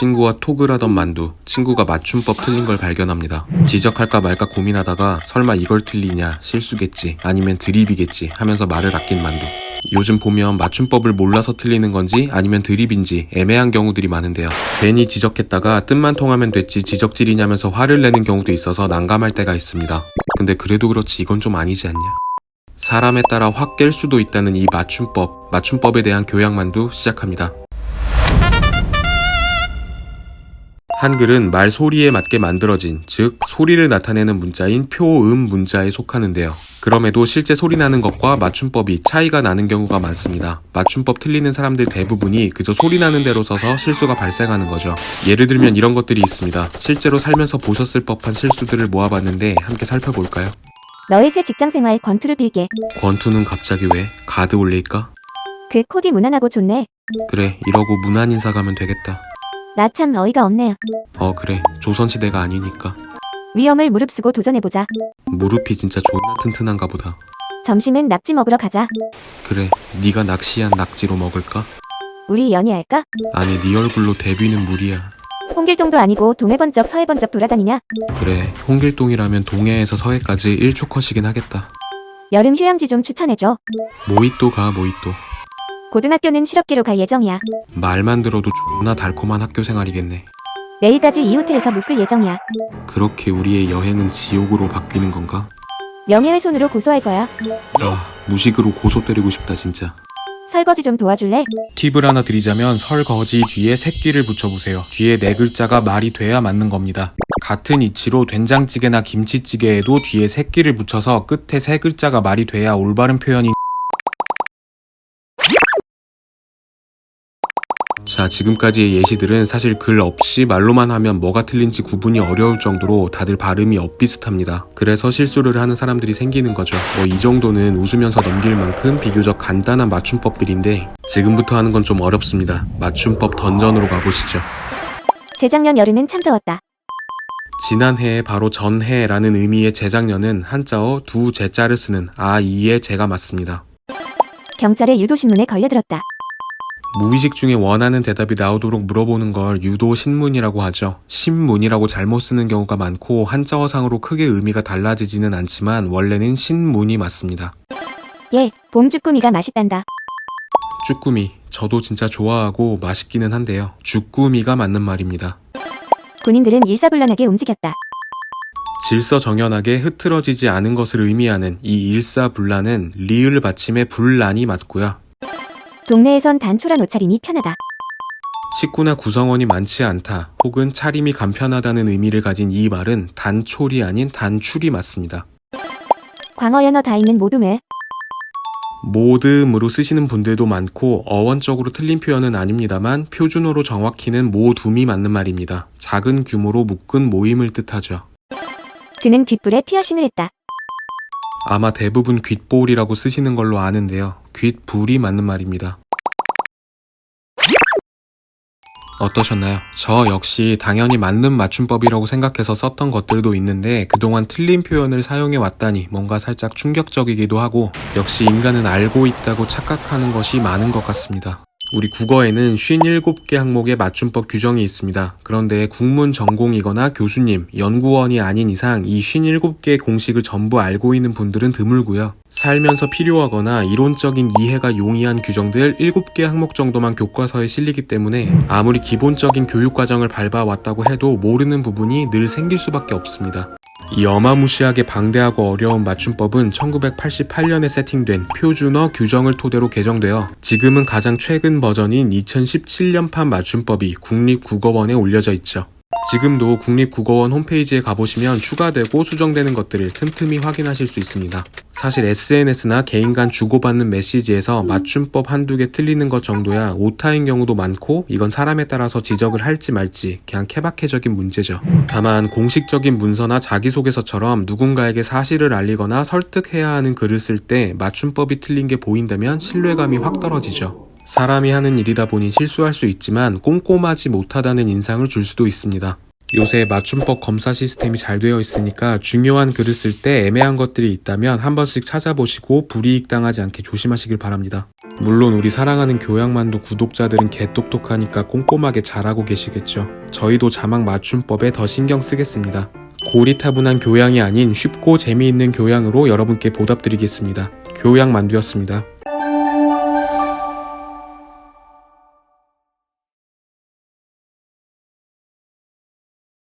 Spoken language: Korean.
친구와 톡을 하던 만두, 친구가 맞춤법 틀린 걸 발견합니다. 지적할까 말까 고민하다가 설마 이걸 틀리냐, 실수겠지, 아니면 드립이겠지 하면서 말을 아낀 만두. 요즘 보면 맞춤법을 몰라서 틀리는 건지 아니면 드립인지 애매한 경우들이 많은데요. 괜히 지적했다가 뜻만 통하면 됐지 지적질이냐면서 화를 내는 경우도 있어서 난감할 때가 있습니다. 근데 그래도 그렇지 이건 좀 아니지 않냐? 사람에 따라 확 깰 수도 있다는 이 맞춤법, 맞춤법에 대한 교양만두 시작합니다. 한글은 말 소리에 맞게 만들어진, 즉, 소리를 나타내는 문자인 표음 문자에 속하는데요. 그럼에도 실제 소리 나는 것과 맞춤법이 차이가 나는 경우가 많습니다. 맞춤법 틀리는 사람들 대부분이 그저 소리 나는 대로 써서 실수가 발생하는 거죠. 예를 들면 이런 것들이 있습니다. 실제로 살면서 보셨을 법한 실수들을 모아봤는데 함께 살펴볼까요? 너의 새 직장 생활 권투를 빌게. 권투는 갑자기 왜? 가드 올릴까? 그 코디 무난하고 좋네. 그래, 이러고 문안 인사 가면 되겠다. 나 참 어이가 없네요. 어, 그래. 조선시대가 아니니까. 위험을 무릅쓰고 도전해보자. 무릎이 진짜 존나 튼튼한가 보다. 점심은 낙지 먹으러 가자. 그래, 네가 낚시한 낙지로 먹을까? 우리 연애할까? 아니, 네 얼굴로 데뷔는 무리야. 홍길동도 아니고 동해번쩍 서해번쩍 돌아다니냐? 그래, 홍길동이라면 동해에서 서해까지 1초 컷이긴 하겠다. 여름 휴양지 좀 추천해줘. 모히또 가, 모히또. 고등학교는 실업계로 갈 예정이야. 말만 들어도 존나 달콤한 학교 생활이겠네. 내일까지 이 호텔에서 묵을 예정이야. 그렇게 우리의 여행은 지옥으로 바뀌는 건가? 명예훼손으로 고소할 거야. 아, 무식으로 고소 때리고 싶다, 진짜. 설거지 좀 도와줄래? 팁을 하나 드리자면 설거지 뒤에 새끼를 붙여보세요. 뒤에 네 글자가 말이 돼야 맞는 겁니다. 같은 이치로 된장찌개나 김치찌개에도 뒤에 새끼를 붙여서 끝에 세 글자가 말이 돼야 올바른 표현인 자, 지금까지의 예시들은 사실 글 없이 말로만 하면 뭐가 틀린지 구분이 어려울 정도로 다들 발음이 엇비슷합니다. 그래서 실수를 하는 사람들이 생기는 거죠. 뭐 이 정도는 웃으면서 넘길 만큼 비교적 간단한 맞춤법들인데 지금부터 하는 건 좀 어렵습니다. 맞춤법 던전으로 가보시죠. 재작년 여름은 참 더웠다. 지난해에 바로 전해라는 의미의 재작년은 한자어 두 제자를 쓰는 아, 이의 제가 맞습니다. 경찰의 유도신문에 걸려들었다. 무의식 중에 원하는 대답이 나오도록 물어보는 걸 유도 신문이라고 하죠. 신문이라고 잘못 쓰는 경우가 많고 한자어상으로 크게 의미가 달라지지는 않지만 원래는 신문이 맞습니다. 예, 봄 주꾸미가 맛있단다. 쭈꾸미. 저도 진짜 좋아하고 맛있기는 한데요. 쭈꾸미가 맞는 말입니다. 군인들은 일사불란하게 움직였다. 질서정연하게 흐트러지지 않은 것을 의미하는 이 일사불란은 리을 받침의 불란이 맞고요. 동네에선 단촐한 옷차림이 편하다. 식구나 구성원이 많지 않다 혹은 차림이 간편하다는 의미를 가진 이 말은 단촐이 아닌 단출이 맞습니다. 광어 연어 다이는 모둠에 모듬으로 쓰시는 분들도 많고 어원적으로 틀린 표현은 아닙니다만 표준어로 정확히는 모둠이 맞는 말입니다. 작은 규모로 묶은 모임을 뜻하죠. 그는 귓불에 피어싱을 했다. 아마 대부분 귓볼이라고 쓰시는 걸로 아는데요. 귓불이 맞는 말입니다. 어떠셨나요? 저 역시 당연히 맞는 맞춤법이라고 생각해서 썼던 것들도 있는데 그동안 틀린 표현을 사용해 왔다니 뭔가 살짝 충격적이기도 하고 역시 인간은 알고 있다고 착각하는 것이 많은 것 같습니다. 우리 국어에는 57개 항목의 맞춤법 규정이 있습니다. 그런데 국문 전공이거나 교수님, 연구원이 아닌 이상 이 57개의 공식을 전부 알고 있는 분들은 드물고요. 살면서 필요하거나 이론적인 이해가 용이한 규정들 7개 항목 정도만 교과서에 실리기 때문에 아무리 기본적인 교육 과정을 밟아왔다고 해도 모르는 부분이 늘 생길 수밖에 없습니다. 이 어마무시하게 방대하고 어려운 맞춤법은 1988년에 세팅된 표준어 규정을 토대로 개정되어 지금은 가장 최근 버전인 2017년판 맞춤법이 국립국어원에 올려져 있죠. 지금도 국립국어원 홈페이지에 가보시면 추가되고 수정되는 것들을 틈틈이 확인하실 수 있습니다. 사실 SNS나 개인 간 주고받는 메시지에서 맞춤법 한두 개 틀리는 것 정도야 오타인 경우도 많고 이건 사람에 따라서 지적을 할지 말지 그냥 케바케적인 문제죠. 다만 공식적인 문서나 자기소개서처럼 누군가에게 사실을 알리거나 설득해야 하는 글을 쓸 때 맞춤법이 틀린 게 보인다면 신뢰감이 확 떨어지죠. 사람이 하는 일이다 보니 실수할 수 있지만 꼼꼼하지 못하다는 인상을 줄 수도 있습니다. 요새 맞춤법 검사 시스템이 잘 되어 있으니까 중요한 글을 쓸 때 애매한 것들이 있다면 한 번씩 찾아보시고 불이익 당하지 않게 조심하시길 바랍니다. 물론 우리 사랑하는 교양만두 구독자들은 개똑똑하니까 꼼꼼하게 잘하고 계시겠죠. 저희도 자막 맞춤법에 더 신경 쓰겠습니다. 고리타분한 교양이 아닌 쉽고 재미있는 교양으로 여러분께 보답드리겠습니다. 교양만두였습니다.